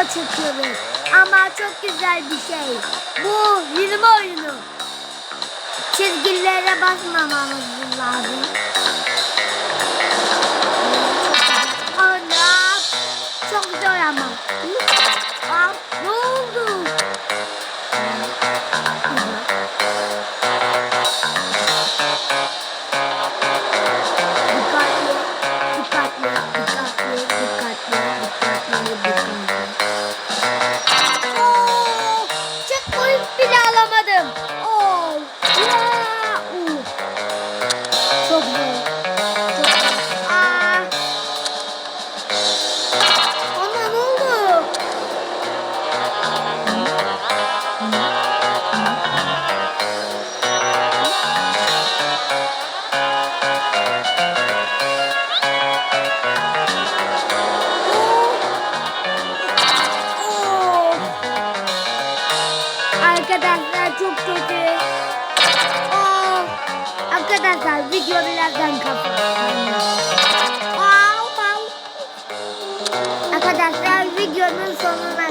video çekiyoruz. Ama çok güzel bir şey. Bu yürüme oyunu. Çizgilere basmamamız lazım. Arkadaşlar çok kötü. Oo. Arkadaşlar video birazdan kapatalım. Wow, wow. Arkadaşlar videonun sonuna